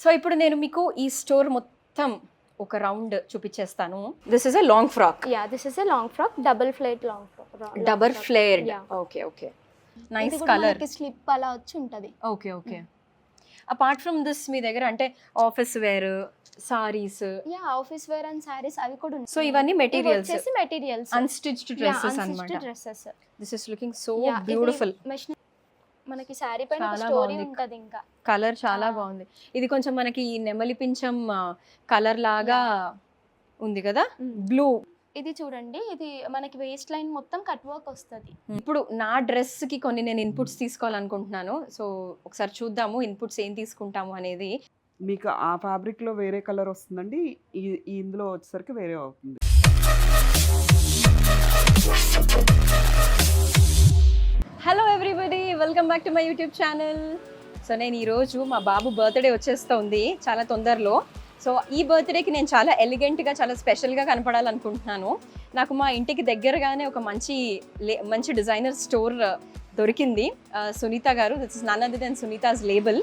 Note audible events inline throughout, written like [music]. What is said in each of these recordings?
So ఇప్పుడు నేను మీకు ఈ స్టోర్ మొత్తం ఒక రౌండ్ చూపించేస్తాను. This is a long frock yeah this is a long frock double flared long frock flared Yeah. Okay okay nice colour slip అలా వచ్చి ఉంటది okay okay apart from this మీ దగ్గర అంటే office wear saris yeah office wear and saris అవి కూడా ఉన్నాయి so ఇవన్నీ ఇవి మెటీరియల్స్ వచ్చేసి మెటీరియల్స్ అన్స్టిచ్డ్ డ్రెస్సెస్ అన్నమాట. Dresses this is looking so beautiful మనకి శారీ పైన చాలా స్టోరీ బాగుంది. ఉంటది ఇంకా. కలర్ చాలా. బాగుంది. ఇది కొంచెం మనకి ఈ నెమలి పింఛం కలర్ లాగా ఉంది కదా? బ్లూ. ఇది చూడండి ఇది మనకి వేస్ట్ లైన్ మొత్తం కట్ వర్క్ వస్తది. ఇప్పుడు నా డ్రెస్కి కొన్ని నేను ఇన్పుట్స్ తీసుకోవాలనుకుంటున్నాను. సో ఒకసారి చూద్దాము ఇన్పుట్స్ ఏం తీసుకుంటాము అనేది. మీకు ఆ ఫ్యాబ్రిక్లో వేరే కలర్ వస్తుందండి. ఇందులో వచ్చేసరికి వేరే అవుతుంది. Hello everybody welcome back to my YouTube channel so నేను ఈరోజు మా బాబు బర్త్డే వచ్చేస్తుంది చాలా తొందరలో. సో ఈ బర్త్డేకి నేను చాలా ఎలిగెంట్గా చాలా స్పెషల్గా కనపడాలనుకుంటున్నాను. నాకు మా ఇంటికి దగ్గరగానే ఒక మంచి లే- మంచి డిజైనర్ స్టోర్ దొరికింది. Uh, Sunitha garu this is none other than Sunitha's label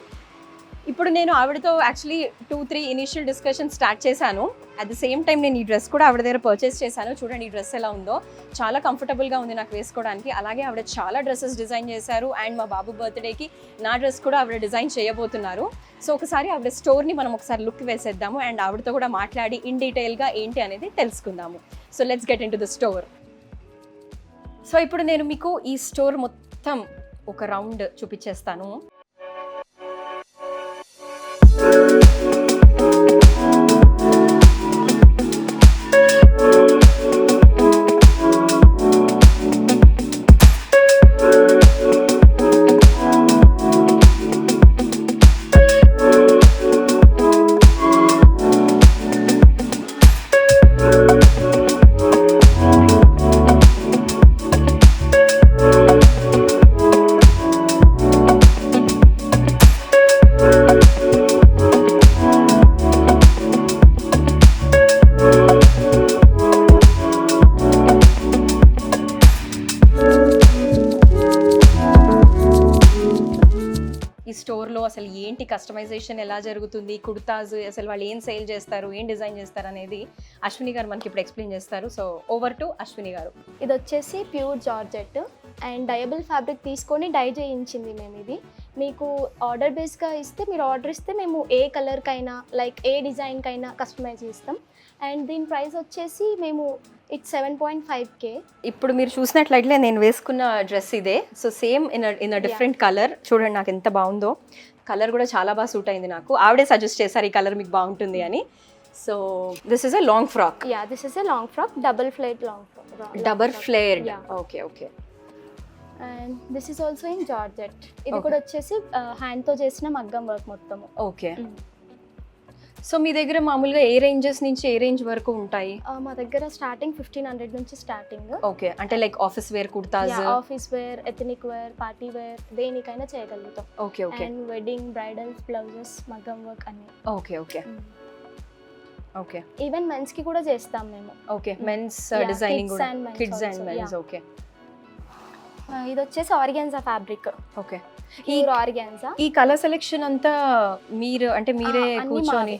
ఇప్పుడు నేను ఆవిడతో actually two three initial discussion start చేశాను. అట్ ద సేమ్ టైం నేను ఈ డ్రెస్ కూడా ఆవిడ దగ్గర పర్చేస్ చేశాను. చూడండి ఈ డ్రెస్ ఎలా ఉందో. చాలా కంఫర్టబుల్గా ఉంది నాకు వేసుకోవడానికి. అలాగే ఆవిడ చాలా డ్రెస్సెస్ డిజైన్ చేశారు. అండ్ మా బాబు బర్త్డేకి నా డ్రెస్ కూడా ఆవిడ డిజైన్ చేయబోతున్నారు. సో ఒకసారి ఆవిడ స్టోర్ని మనం ఒకసారి లుక్ వేసేద్దాము. అండ్ ఆవిడతో కూడా మాట్లాడి ఇన్ డీటెయిల్గా ఏంటి అనేది తెలుసుకుందాము. So let's get into the store so ఇప్పుడు నేను మీకు ఈ స్టోర్ మొత్తం ఒక రౌండ్ చూపించేస్తాను కస్టమైజేషన్ ఎలా జరుగుతుంది కుర్తాస్ అసలు వాళ్ళు ఏం సేల్ చేస్తారు ఏం డిజైన్ చేస్తారు అనేది అశ్విని గారు మనకి ఇప్పుడు ఎక్స్ప్లెయిన్ చేస్తారు. సో ఓవర్ టు అశ్విని గారు. ఇది వచ్చేసి pure georgette and dyeable fabric తీసుకొని డై చేయించింది మేము ఇది. మీకు ఆర్డర్ బేస్గా ఇస్తే మీరు ఆర్డర్ ఇస్తే మేము ఏ కలర్కైనా లైక్ ఏ డిజైన్కైనా కస్టమైజ్ చేస్తాం. అండ్ దీని ప్రైస్ వచ్చేసి మేము it's seven point five K ఇప్పుడు మీరు చూసినట్లయితే నేను వేసుకున్న డ్రెస్ ఇదే. So same in in a different colour చూడండి నాకు ఎంత బాగుందో. కలర్ కూడా చాలా బాగా సూట్ అయింది నాకు. ఆవిడే సజెస్ట్ చేశారు ఈ కలర్ మీకు బాగుంటుంది అని. So this is a long frock yeah this is a long frock double flared long frock double flared. Okay okay and this is also in georgette ఇది. కూడా వచ్చేసి హ్యాండ్తో చేసిన మగ్గం వర్క్ మొత్తము. ఓకే. సో మీ దగ్గర మామూలుగా ఏ రేంజెస్ నుంచి ఏ రేంజ్ వరకు ఉంటాయి? మా దగ్గర స్టార్టింగ్ ఫిఫ్టీన్ హండ్రెడ్ నుంచి స్టార్టింగ్ ఓకే. అంటే like office wear kurtas? Office wear ethnic wear party wear దేనికైనా చేయగలుగుతాం. Okay okay. And wedding bridals blouses మగ్గం వర్క్ అన్ని. Okay okay. ఓకే. ఈవెన్ మెన్స్కి కూడా చేస్తాం మేము. Okay. Men's designing kids and men's. Okay. ఇది వచ్చేసి organza fabric. Okay. Pure organza. ఈ కలర్ సెలెక్షన్ అంతా మీరు అంటే మీరే కూర్చొని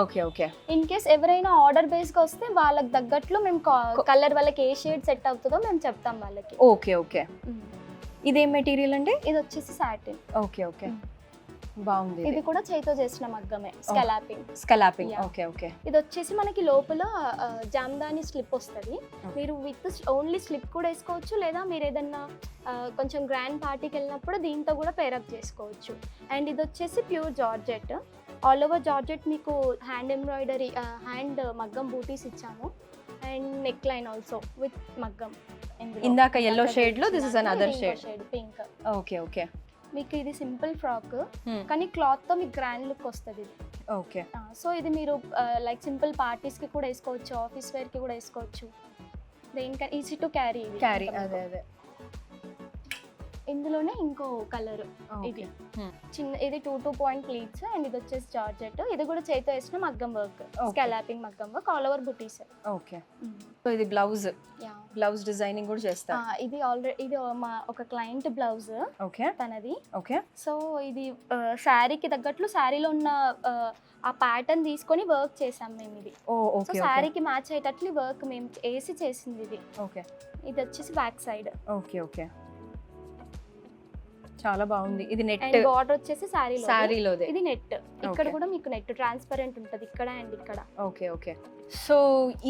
ఓకే ఓకే. ఇన్ కేస్ ఎవరైనా ఆర్డర్ బేస్గా వస్తే వాళ్ళకి తగ్గట్లు మేము కలర్ వాళ్ళకి ఏ షేడ్ సెట్ అవుతుందో మేము చెప్తాం వాళ్ళకి. Okay okay. ఇదేం మెటీరియల్ అండి? ఇది వచ్చేసి సాటిన్ ఓకే. ఓకే బాగుంది ఇది కూడా చేతితో చేసిన మగ్గమే. స్కెలాపింగ్ స్కలాపింగ్. ఓకే ఓకే ఇది వచ్చేసి మనకి లోపల జామ్దాని స్లిప్ వస్తుంది. మీరు విత్ ఓన్లీ స్లిప్ కూడా వేసుకోవచ్చు లేదా మీరు ఏదన్నా కొంచెం గ్రాండ్ పార్టీకి వెళ్ళినప్పుడు దీంతో కూడా పేరప్ చేసుకోవచ్చు. అండ్ ఇది వచ్చేసి pure georgette all over georgette మీకు హ్యాండ్ ఎంబ్రాయిడరీ హ్యాండ్ మగ్గం బూటీస్ ఇచ్చాము. And neck line also with మగ్గం. ఇందాక ఇందాక shade లో చూపించినాను. another ఇది ఇంకో shade. పింక్ ఓకే ఓకే మీకు ఇది సింపుల్ ఫ్రాక్ కానీ క్లాత్తో మీకు గ్రాండ్ లుక్ వస్తుంది ఇది. ఓకే. సో ఇది మీరు లైక్ సింపుల్ పార్టీస్కి కూడా వేసుకోవచ్చు ఆఫీస్ వేర్కి కూడా వేసుకోవచ్చు. దేనికైనా ఈజీ టు క్యారీ క్యారీ అదే అదే. ఇందులోనే ఇంకో కలర్ ఇది. చిన్న ఇది two two point pleats and ఇది వచ్చేసి జార్జెట్. ఇది కూడా చేతితో వేసిన మగ్గం వర్క్ స్కాలాపింగ్ మగ్గం work all over buttis okay. So ఇది బ్లౌజ్. బ్లౌజ్ డిజైనింగ్ కూడా చేస్తా ఇది ఆల్రెడీ ఇది మా ఒక క్లయింట్ బ్లౌజ్. ఓకే. తనది. ఓకే. సో ఇది శారీకి తగ్గట్లు శారీలో ఉన్న ఆ, ప్యాటర్న్ తీసుకొని వర్క్ చేసాం మేము ఇది. Oh so okay. శారీకి మ్యాచ్ అయ్యేటట్లు వర్క్ మేము వేసి చేసింది ఇది. ఓకే. ఇది వచ్చేసి బ్యాక్ సైడ్ ఓకే ఓకే. చాలా బాగుంది. ఇది నెట్. బార్డర్ వచ్చేసి శారీలో శారీలోదే. ఇది నెట్. ఇక్కడ. కూడా మీకు నెట్ ట్రాన్స్పరెంట్ ఉంటది. ఇక్కడ అండ్ ఇక్కడ. Okay okay. సో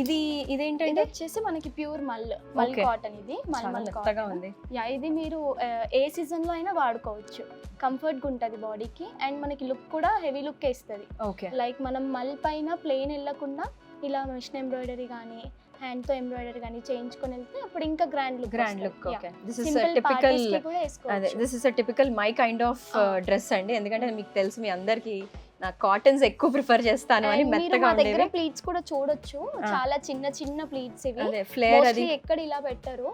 ఇది ఇది ఇదేంటంటే వచ్చేసి మనకి ప్యూర్ మల్ మల్. కాటన్ ఇది. మల్ మల్ కాటన్. ఉంది. యా ఇది మీరు ఏ సీజన్లో అయినా వాడుకోవచ్చు. కంఫర్ట్గా ఉంటది బాడీకి అండ్ మనకి లుక్ కూడా హెవీ లుక్ వేస్తుంది ఓకే. లైక్ మనం మల్ పైన ప్లెయిన్ వెళ్ళకుండా ఇలా మిషన్ ఎంబ్రాయిడరీ కానీ హ్యాండ్తో ఎంబ్రాయిడరీ కానీ చేయించుకొని వెళ్తే అప్పుడు ఇంకా grand look grand look okay this is typical అదే this is a typical my kind of. Dress అండి. ఎందుకంటే మీకు తెలుసు మీ అందరికి నాకు కాటన్స్ ఎక్కువ ప్రిఫర్ చేస్తాను అని మెత్తగా దగ్గర ప్లీట్స్ కూడా చూడొచ్చు. చాలా చిన్న చిన్న ప్లీట్స్ ఇవి. ఫ్లేర్ అది. ఎక్కడ ఇలా పెట్టరు.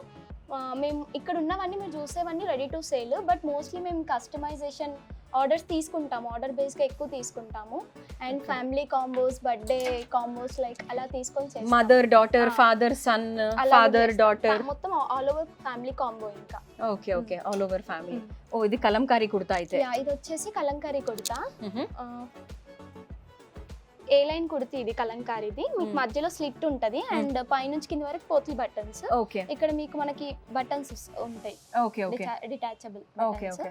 మేము ఇక్కడ ఉన్నవన్నీ మీరు చూసేవన్నీ ready to sale but mostly మేము కస్టమైజేషన్ ఆర్డర్స్ తీసుకుంటాము ఆర్డర్ బేస్గా ఎక్కువ తీసుకుంటాము and. Family combos birthday combos like అలా తీసుకొని. Mother daughter. Father son father. Daughter మొత్తం ఆల్ ఓవర్ ఫ్యామిలీ కాంబో ఇంకా okay okay all over family. Oh ఇది కలంకారీ కుర్తా అయితే ఇది వచ్చేసి కలంకారీ కుర్తా మ్హూ. ఏ లైన్ కుర్తి ఇది కలంకారీది మీకు. మధ్యలో స్లిట్ ఉంటది అండ్ పైనుంచి కింద వరకు పోత్లీ బటన్స్. ఓకే. ఇక్కడ మీకు మనకి బటన్స్ ఉంటాయి. Okay okay. Detachable okay okay.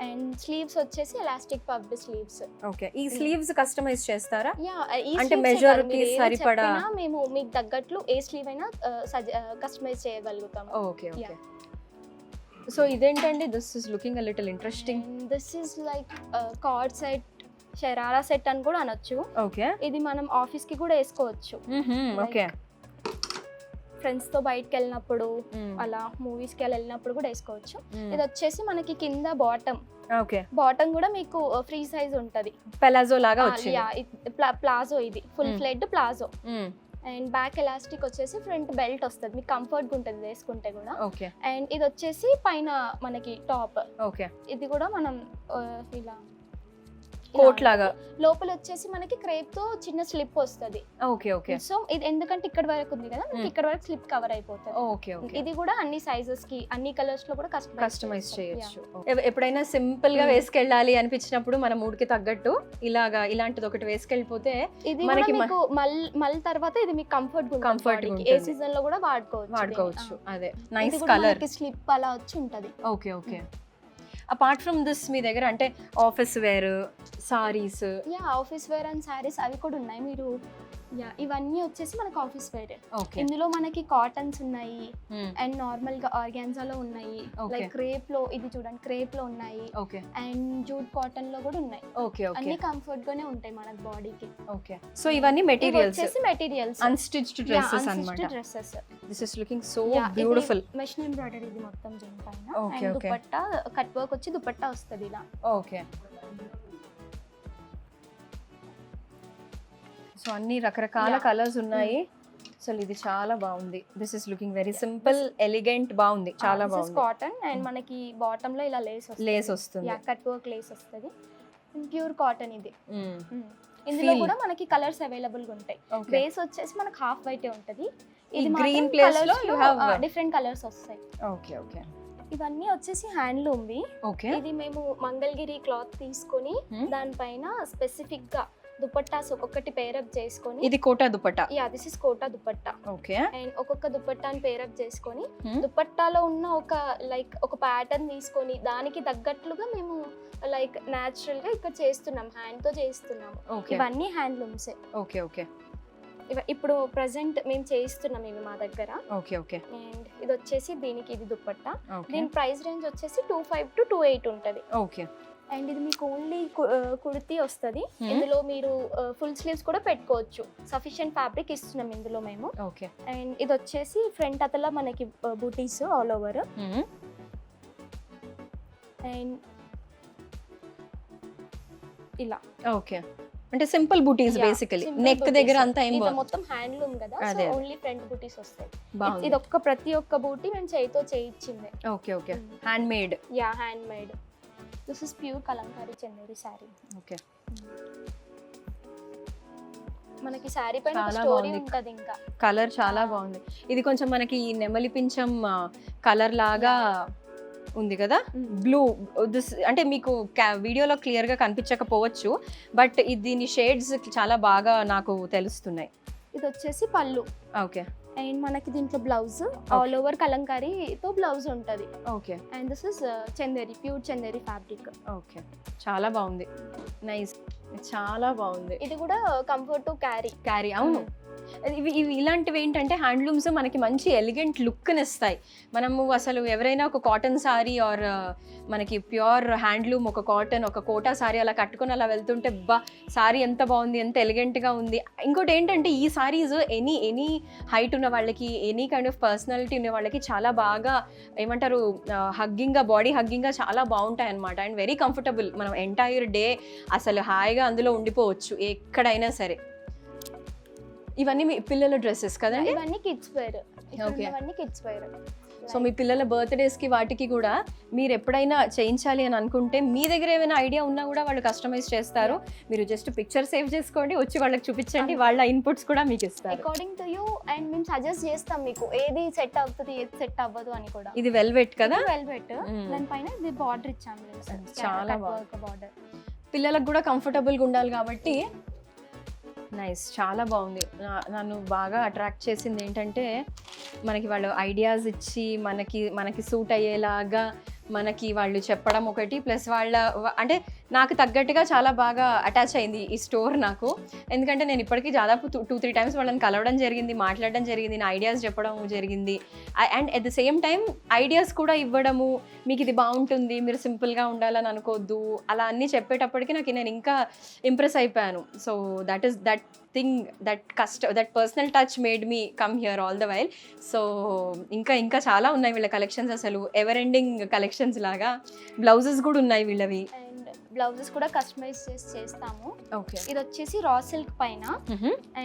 And sleeves వచ్చేసి ఎలాస్టిక్ పబ్డ్ స్లీవ్స్. ఓకే. ఈ స్లీవ్స్ కస్టమైజ్ చేస్తారా? యా అంటే కి సరిపడా- మేము మీకు తగ్గట్లు ఏ స్లీవ్ అయినా కస్టమైజ్ చేయగలుగుతాము. Okay okay. సో ఇదేంటండి? This is looking a little interesting this is like cord set sharara set అని కూడా అనొచ్చు. ఓకే. ఇది మనం ఆఫీస్కి కూడా వేసుకోవచ్చు. ఓకే. ఫ్రెండ్స్తో బయటకు వెళ్ళినప్పుడు అలా మూవీస్కి వెళ్ళినప్పుడు కూడా వేసుకోవచ్చు. ఇది వచ్చేసి మనకి కింద బాటమ్. ఓకే. బాటమ్ కూడా మీకు ఫ్రీ సైజ్ ఉంటది. పెలాజో లాగా ప్లాజో ఇది. Full. Flared palazzo. And back elastic వచ్చేసి ఫ్రంట్ బెల్ట్ వస్తుంది. మీకు కంఫర్ట్ ఉంటుంది వేసుకుంటే కూడా. ఓకే. అండ్ ఇది వచ్చేసి పైన మనకి టాప్. ఓకే. ఇది కూడా మనం ఇలా కోట్ లాగా లోపల వచ్చేసి మనకి క్రేప్తో చిన్న స్లిప్ వస్తుంది. Okay okay. సో ఇది ఎందుకంటే ఇక్కడ వరకు ఉంది కదా మనకి. ఇక్కడ వరకు స్లిప్ కవర్ అయిపోతుంది. Okay okay. ఇది కూడా అన్ని సైజెస్కి అన్ని కలర్స్లో కూడా కస్టమైజ్ చేయొచ్చు. ఎప్పుడైనా సింపుల్గా. వేసుకెళ్ళాలి అనిపించినప్పుడు మన మూడ్కి తగ్గట్టు ఇలాగా ఇలాంటిది ఒకటి వేసుకెళ్ళిపోతే ఇది మనకి మీకు మల్ మల్ తర్వాత ఇది మీకు కంఫర్ట్గా ఏ. సీజన్లో కూడా వాడుకోవచ్చు వాడుకోవచ్చు. అదే. నైస్ కలర్ స్లిప్ అలా వచ్చి ఉంటది. Okay okay. Apart from this మీ దగ్గర అంటే office wear saris yeah office wear and saris అవి కూడా ఉన్నాయి. మీరు యా ఇవన్నీ వచ్చేసి మనకి ఆఫీస్ వేర్ ఇందులో మనకి కాటన్స్ ఉన్నాయి అండ్ నార్మల్గా ఆర్గాన్జాలో ఉన్నాయి. లైక్ క్రేప్లో ఇది చూడండి క్రేప్లో ఉన్నాయి. ఓకే అండ్ జూట్ కాటన్లో కూడా ఉన్నాయి. ఓకే అన్ని కంఫర్ట్ గానే ఉంటాయి మనకి బాడీకి ఓకే సో ఇవన్నీ మెటీరియల్స్ వచ్చేసి మెటీరియల్స్ అన్స్టిచ్డ్ డ్రెస్సెస్ అన్నమాట. Dresses this is looking so beautiful machine embroidery ఇది మొత్తం దీని పైన. Okay, and. Dupatta cut work వచ్చి దుపట్టా వస్తుంది ఇలా. ఓకే సో అన్ని రకరకాల. కలర్స్ ఉన్నాయి. సో ఇది చాలా బాగుంది. This is looking very simple elegant బాగుంది. చాలా బాగుంది. కాటన్ అండ్ మనకి బాటమ్లో ఇలా లేస్ వస్తుంది. లేస్ వస్తుంది. కట్ వర్క్ లేస్ వస్తుంది. ప్యూర్ కాటన్ ఇది. Mm. Mm. ఇందులో. కూడా మనకి కలర్స్ అవైలబుల్గా ఉంటాయి. బేస్ వచ్చేసి మనకి హాఫ్ వైట్ ఉంటది. ఈ green place లో డిఫరెంట్ కలర్స్ వస్తాయి. ఓకే ఓకే ఇవన్నీ వచ్చేసి హ్యాండ్లూమ్వి ఓకే ఇది మేము మంగళగిరి క్లాత్ తీసుకొని Hmm. దానిపైన స్పెసిఫిక్గా దుపట్టాస్ ఒక్కొక్కటి పేరప్ చేసుకొని ఇది Kota dupatta? Yeah this is Kota dupatta. Okay. And ఒక్కొక్క దుపట్టాని పేరప్ చేసుకొని Hmm. దుపట్టాలో ఉన్న ఒక లైక్ ఒక ప్యాటర్న్ తీసుకొని దానికి తగ్గట్లుగా మేము లైక్ న్యాచురల్గా ఇక్కడ చేస్తున్నాం హ్యాండ్తో చేస్తున్నాము. ఓకే. ఇవన్నీ హ్యాండ్లూమ్సే ఓకే ఓకే. ఇప్పుడు ప్రజెంట్ మేము చేయిస్తున్నాం ఇవి మా దగ్గర. Okay okay. అండ్ ఇది వచ్చేసి దీనికి ఇది దుపట్టా. ఓకే. దీని ప్రైస్ రేంజ్ వచ్చేసి two five to two eight ఉంటుంది. ఓకే. అండ్ ఇది మీకు ఓన్లీ కుర్తీ వస్తుంది. Hmm. ఇందులో మీరు ఫుల్ స్లీవ్స్ కూడా పెట్టుకోవచ్చు. సఫిషియెంట్ ఫ్యాబ్రిక్ ఇస్తున్నాం ఇందులో మేము. ఓకే అండ్ ఇది వచ్చేసి ఫ్రంట్ అతలా మనకి బూటీస్ ఆల్ ఓవర్ అండ్ ఇలా. ఓకే అంటే సింపుల్ బూటీస్ బేసికలీ నెక్. దగ్గర అంతా ఏం మొత్తం హ్యాండ్లూమ్ కదా అదే. ఓన్లీ ఫ్రంట్ బూటీస్ వస్తాయి. ఇది ఒక్క ప్రతి ఒక్క బూటీ మేము చేయితో చేయించిందే okay okay hand made yeah hand made this is pure kalamkari Chanderi sari okay మనకి శారీ పైన చాలా స్టోరీ బాగుంది. ఉంటది ఇంకా. కలర్ చాలా బాగుంది. ఇది కొంచెం మనకి ఈ నెమలి పింఛం కలర్ లాగా ఉంది కదా? బ్లూ దిస్ అంటే మీకు వీడియోలో క్లియర్గా కనిపించకపోవచ్చు బట్ దీని షేడ్స్ చాలా బాగా నాకు తెలుస్తున్నాయి. ఇది వచ్చేసి పళ్ళు. ఓకే అండ్ మనకి దీంట్లో బ్లౌజ్ ఆల్ ఓవర్ కలంకారీతో బ్లౌజ్ ఉంటది. Okay. And this is Chanderi pure Chanderi fabric. Okay. చాలా బాగుంది. నైస్. చాలా బాగుంది. ఇది కూడా కంఫర్ట్ టు క్యారీ క్యారీ అవును. ఇవి ఇవి ఇలాంటివి ఏంటంటే హ్యాండ్లూమ్స్ మనకి మంచి ఎలిగెంట్ లుక్ని ఇస్తాయి. మనము అసలు ఎవరైనా ఒక కాటన్ సారీ ఆర్ మనకి ప్యూర్ హ్యాండ్లూమ్ ఒక కాటన్ ఒక కోటా సారీ అలా కట్టుకొని అలా వెళ్తుంటే బా సారీ ఎంత బాగుంది ఎంత ఎలిగెంట్గా ఉంది. ఇంకోటి ఏంటంటే ఈ సారీస్ ఎనీ ఎనీ హైట్ ఉన్న వాళ్ళకి ఎనీ కైండ్ ఆఫ్ పర్సనాలిటీ ఉన్న వాళ్ళకి చాలా బాగా ఏమంటారు హగ్గింగ్గా బాడీ హగ్గింగ్గా చాలా బాగుంటాయి అనమాట అండ్ వెరీ కంఫర్టబుల్ మనం ఎంటైర్ డే అసలు హాయిగా అందులో ఉండిపోవచ్చు ఎక్కడైనా సరే. ఇవన్నీ మీ పిల్లల డ్రెస్సెస్ కదండి? ఇవన్నీ కిడ్స్ వేర్ Okay. ఇవన్నీ కిడ్స్ వేర్ సో మీ పిల్లల బర్త్డేస్కి వాటికి కూడా మీరు ఎప్పుడైనా చేయించాలి అని అనుకుంటే మీ దగ్గర ఏమైనా ఐడియా ఉన్నా కూడా వాళ్ళు కస్టమైజ్ చేస్తారు. మీరు జస్ట్ పిక్చర్ సేవ్ చేసుకోండి వచ్చి వాళ్ళకి చూపించండి వాళ్ళ ఇన్పుట్స్ కూడా మీకు ఇస్తారు. అకార్డింగ్ టు యూ అండ్ మేము సజెస్ట్ చేస్తాం మీకు ఏది సెట్ అవుతుంది ఏది సెట్ అవ్వదు అని కూడా. ఇది వెల్వెట్ కదా? Velvet Mm. దానిపైన ఇది బార్డర్ ఇచ్చాము చాలా. బార్డర్ పిల్లలకు కూడా కంఫర్టబుల్గా ఉండాలి కాబట్టి నైస్ చాలా బాగుంది. నన్ను బాగా అట్రాక్ట్ చేసింది ఏంటంటే మనకి వాళ్ళు ఐడియాస్ ఇచ్చి మనకి మనకి సూట్ అయ్యేలాగా మనకి వాళ్ళు చెప్పడం ఒకటి ప్లస్ వాళ్ళ అంటే నాకు తగ్గట్టుగా చాలా బాగా అటాచ్ అయింది ఈ స్టోర్ నాకు. ఎందుకంటే నేను ఇప్పటికీ దాదాపు టూ త్రీ టైమ్స్ వాళ్ళని కలవడం జరిగింది మాట్లాడడం జరిగింది నా ఐడియాస్ చెప్పడం జరిగింది. And at the same time ideas కూడా ఇవ్వడము మీకు ఇది బాగుంటుంది మీరు సింపుల్గా ఉండాలని అనుకోవద్దు అలా అన్నీ చెప్పేటప్పటికి నాకు నేను ఇంకా ఇంప్రెస్ అయిపోయాను. So that is that thing that కస్ట్ that personal touch made me come here all the while so ఇంకా ఇంకా చాలా ఉన్నాయి వీళ్ళ కలెక్షన్స్ అసలు. ఎవర్ ఎండింగ్ కలెక్షన్స్ లాగా. బ్లౌజెస్ కూడా ఉన్నాయి వీళ్ళవి. బ్లౌజెస్ కూడా కస్టమైజ్ చేసి చేస్తాము. ఓకే ఇది వచ్చేసి రా సిల్క్ పైన.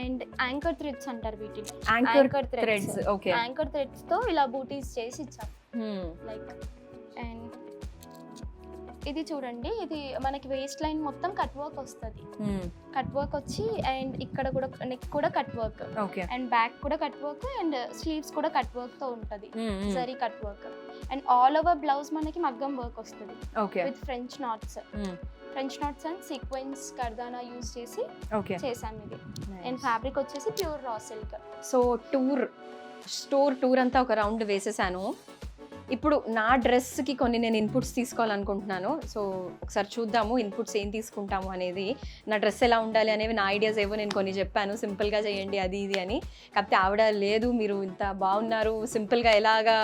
అండ్ యాంకర్ థ్రెడ్స్ అంటారు వీటిని. యాంకర్ థ్రెడ్స్ ఓకే యాంకర్ థ్రెడ్స్తో ఇలా బూటీస్ చేసి ఇచ్చాం. లైక్ అండ్ ఇది చూడండి ఇది మనకి వేస్ట్ లైన్ మొత్తం కట్ వర్క్ వస్తుంది. కట్ వర్క్ వచ్చి అండ్ ఇక్కడ కూడా నెక్ కూడా cut work okay and back కూడా కట్ వర్క్ అండ్ స్లీవ్స్ కూడా కట్ వర్క్తో ఉంటది. సరీ cut work and all over blouse మనకి మగ్గం వర్క్ వస్తుంది. Okay with French knots French knots and sequence కర్దానా use చేసి చేసాం ఇది. అండ్ ఫ్యాబ్రిక్ వచ్చేసి pure raw silk so tour store tour అంతా ఒక రౌండ్ వేసేసాను. ఇప్పుడు నా డ్రెస్కి కొన్ని నేను ఇన్పుట్స్ తీసుకోవాలనుకుంటున్నాను. సో ఒకసారి చూద్దాము ఇన్పుట్స్ ఏం తీసుకుంటాము అనేది. నా డ్రెస్ ఎలా ఉండాలి అనేవి నా ఐడియాస్ ఏవో నేను కొన్ని చెప్పాను. సింపుల్గా చేయండి అది ఇది అని. కాకపోతే ఆవిడ లేదు మీరు ఇంత బాగున్నారు. సింపుల్గా ఎలాగా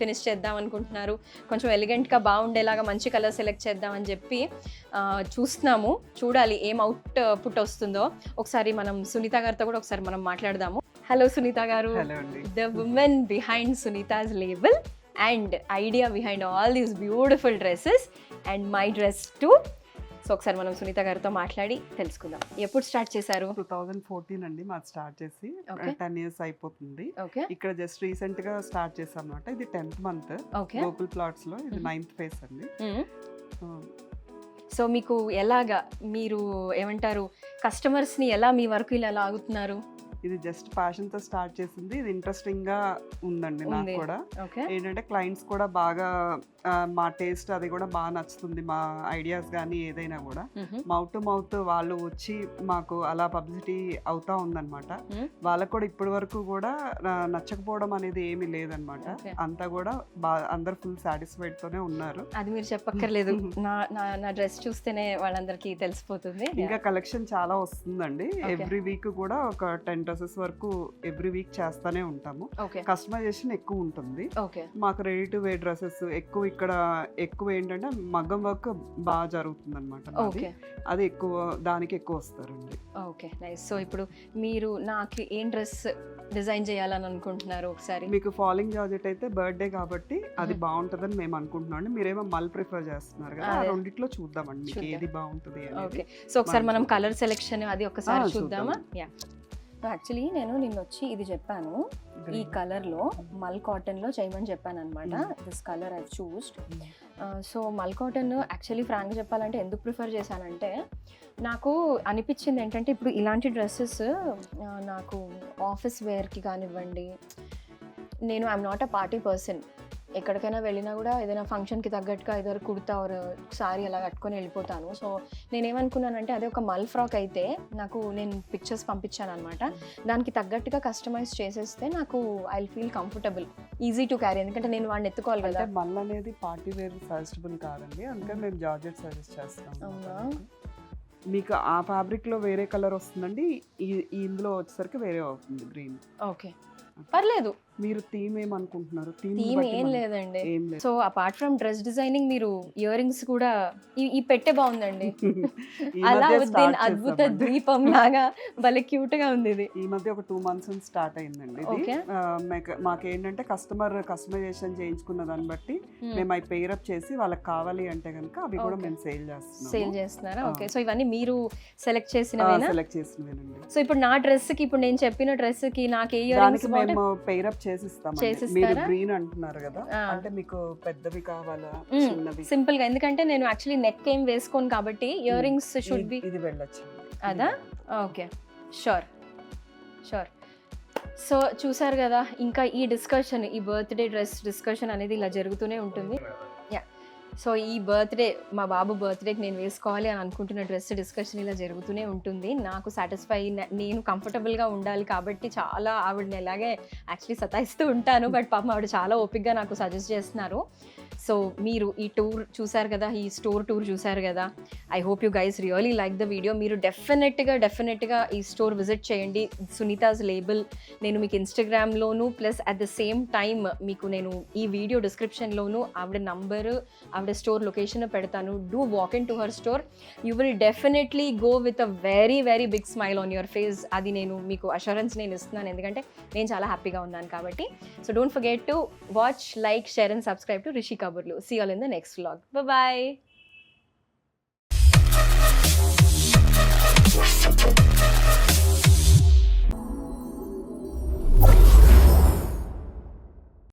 ఫినిష్ చేద్దాం అనుకుంటున్నారు. కొంచెం ఎలిగెంట్గా బాగుండేలాగా మంచి కలర్ సెలెక్ట్ చేద్దామని చెప్పి చూస్తున్నాము. చూడాలి ఏం అవుట్ పుట్ వస్తుందో. ఒకసారి మనం సునీత గారితో కూడా ఒకసారి మనం మాట్లాడదాము. Hello Sunitha garu. The women behind Sunitha's label and idea behind all these beautiful dresses and my dress too so ఒకసారి మనం సునీత గారితో మాట్లాడి తెలుసుకుందాం. ఎప్పుడు స్టార్ట్ చేశారు? టూ థౌజండ్ ఫోర్టీన్ అండి మాది స్టార్ట్ చేసి. టెన్ ఇయర్స్ అయిపోతుంది. ఇక్కడ జస్ట్ రీసెంట్గా స్టార్ట్ చేసాం అనమాట ఇది టెన్త్ మంత్ గోకుల్ ప్లాట్స్లో ఇది. నైన్త్ ఫేస్ అండి. సో మీకు ఎలాగా మీరు ఏమంటారు కస్టమర్స్ని ఎలా మీ వరకు ఇలా లాగుతున్నారు? ఇది జస్ట్ ప్యాషన్తో స్టార్ట్ చేసింది. ఇది ఇంట్రెస్టింగ్గా ఉందండి నాకు. కూడా. ఏంటంటే క్లయింట్స్ కూడా బాగా మా టేస్ట్ అది కూడా బాగా నచ్చుతుంది మా ఐడియాస్ కానీ ఏదైనా కూడా. మౌత్ టు మౌత్ వాళ్ళు వచ్చి మాకు అలా పబ్లిసిటీ అవుతా ఉందన్నమాట. వాళ్ళకు కూడా ఇప్పటి వరకు కూడా నచ్చకపోవడం అనేది ఏమీ లేదనమాట. అంతా కూడా బా అందరు ఫుల్ సాటిస్ఫైడ్ తోనే ఉన్నారు. అది మీరు చెప్పక్కర్లేదు. నా నా డ్రెస్ చూస్తేనే వాళ్ళందరికీ తెలిసిపోతుంది. ఇంకా కలెక్షన్ చాలా వస్తుందండి. ఎవ్రీ వీక్ కూడా ఒక టెన్ డ్రెస్సెస్ వరకు ఎవ్రీ వీక్ చేస్తానే ఉంటాము. కస్టమైజేషన్ ఎక్కువ ఉంటుంది. ఓకే. మాకు రెడీ టు వేర్ డ్రెస్సెస్ ఎక్కువ ఇక్కడ ఎక్కువ ఏంటంటే మగ్గం వర్క్ బాగా జరుగుతుంది అనమాట అది ఎక్కువ దానికి ఎక్కువ వస్తారండి. Okay nice. సో ఇప్పుడు మీరు నాకు ఏం డ్రెస్ డిజైన్ చేయాలని అనుకుంటున్నారు ఒకసారి? మీకు ఫాలింగ్ జార్జెట్ అయితే బర్త్డే కాబట్టి అది. బాగుంటుందని మేము అనుకుంటున్నాం అండి. మీరేమో మల్ ప్రిఫర్ చేస్తున్నారు కదా. రెండిట్లో చూద్దామండి. ఏది బాగుంటుంది ఓకే. సో ఒకసారి మనం కలర్ సెలెక్షన్ అది ఒకసారి చూద్దామా? చూద్దాం. యా. యాక్చువల్లీ నేను నిన్న వచ్చి ఇది చెప్పాను ఈ Green. కలర్లో మల్ కాటన్లో చేయమని చెప్పాను అనమాట. This colour I choosed. So mul cotton actually frank చెప్పాలంటే ఎందుకు ప్రిఫర్ చేశానంటే నాకు అనిపించింది ఏంటంటే ఇప్పుడు ఇలాంటి డ్రెస్సెస్ నాకు ఆఫీస్ వేర్కి కానివ్వండి నేను I'm not a party person ఎక్కడికైనా వెళ్ళినా కూడా ఏదైనా ఫంక్షన్కి తగ్గట్టుగా ఏదో కుర్తా ఆర్ సారీ అలా కట్టుకొని వెళ్ళిపోతాను. సో నేనేమనుకున్నానంటే అదే ఒక మల్ ఫ్రాక్ అయితే నాకు నేను పిక్చర్స్ పంపించాను అనమాట దానికి తగ్గట్టుగా కస్టమైజ్ చేసేస్తే నాకు I feel comfortable easy to carry ఎందుకంటే నేను వాడిని ఎత్తుకోవాలి కదా. మల్ అనేది పార్టీ వేర్ సజెస్టబుల్ కాదండి. అందుకని మేము జార్జెట్ సజెస్ట్ చేస్తాం అవునా? మీకు. ఆ ఫ్యాబ్రిక్లో వేరే కలర్ వస్తుందండి. ఈ ఇందులో వచ్చేసరికి వేరే అవుతుంది గ్రీన్ ఓకే. పర్లేదు. మీరు థీమ్ ఏమనుకుంటున్నారు? థీమ్ ఏం లేదండి. So apart from dress designing మీరు ఇయర్ రింగ్స్ కూడా ఈ- పెట్టే బాగుందండి. [laughs] అలా అద్భుత. ద్వీపం లాగా భలే క్యూట్గా ఉంది ఇది. ఈ మధ్య ఒక టూ మంత్స్ నుంచి స్టార్ట్ అయిందండి మాకేంటంటే కస్టమర్ కస్టమైజేషన్ చేయించుకున్న దాన్ని బట్టి మేము అవి పేరప్ చేసి వాళ్ళకి కావాలి అంటే కనుక అవి కూడా. మేము సేల్ సేల్ చేస్తున్నాము చేస్తున్నారా. ఓకే. సో ఇవన్నీ మీరు సెలెక్ట్ చేసినవేనా? సెలెక్ట్ చేసినవేనండి. సో ఇప్పుడు నా డ్రెస్కి ఇప్పుడు నేను చెప్పిన డ్రెస్కి నాకు ఏ ఇయర్ రింగ్స్ మేము పేరప్ చేసిస్తారా? గ్రీన్ అంటున్నారు కదా. అంటే మీకు పెద్దవి కావాలా సింపుల్గా ఎందుకంటే నేను యాక్చువల్లీ నెక్ ఏం వేసుకోను కాబట్టి ఇయర్ రింగ్స్ షుడ్ బి ఇది- వెళ్ళొచ్చు అదా? ఓకే. షూర్ షూర్ సో చూసారు కదా ఇంకా ఈ డిస్కషన్ ఈ బర్త్డే డ్రెస్ డిస్కషన్ అనేది ఇలా జరుగుతూనే ఉంటుంది. సో ఈ బర్త్డే మా బాబు బర్త్డేకి నేను వేసుకోవాలి అని అనుకుంటున్న డ్రెస్ డిస్కషన్ ఇలా జరుగుతూనే ఉంటుంది. నాకు సాటిస్ఫై నేను కంఫర్టబుల్గా ఉండాలి కాబట్టి చాలా ఆవిడని ఎలాగే యాక్చువల్లీ సతాయిస్తూ ఉంటాను. బట్ పాపం ఆవిడ చాలా ఓపిక్గా నాకు సజెస్ట్ చేస్తున్నారు. సో మీరు ఈ టూర్ చూసారు కదా ఈ స్టోర్ టూర్ చూసారు కదా I hope you guys really like the video మీరు డెఫినెట్గా డెఫినెట్గా ఈ స్టోర్ విజిట్ చేయండి. సునీతాస్ లేబుల్ నేను మీకు ఇన్స్టాగ్రామ్లోను plus at the same time మీకు నేను ఈ వీడియో డిస్క్రిప్షన్లోను ఆవిడ నంబరు ఆవిడ స్టోర్ లొకేషన్ పెడతాను. Do walk into her store you will definitely go with a very very big smile on your face అది నేను మీకు అష్యూరెన్స్ నేను ఇస్తున్నాను. ఎందుకంటే నేను చాలా హ్యాపీగా ఉన్నాను కాబట్టి. So don't forget to watch like share and subscribe to Rishi కబుర్లు see all in the next vlog bye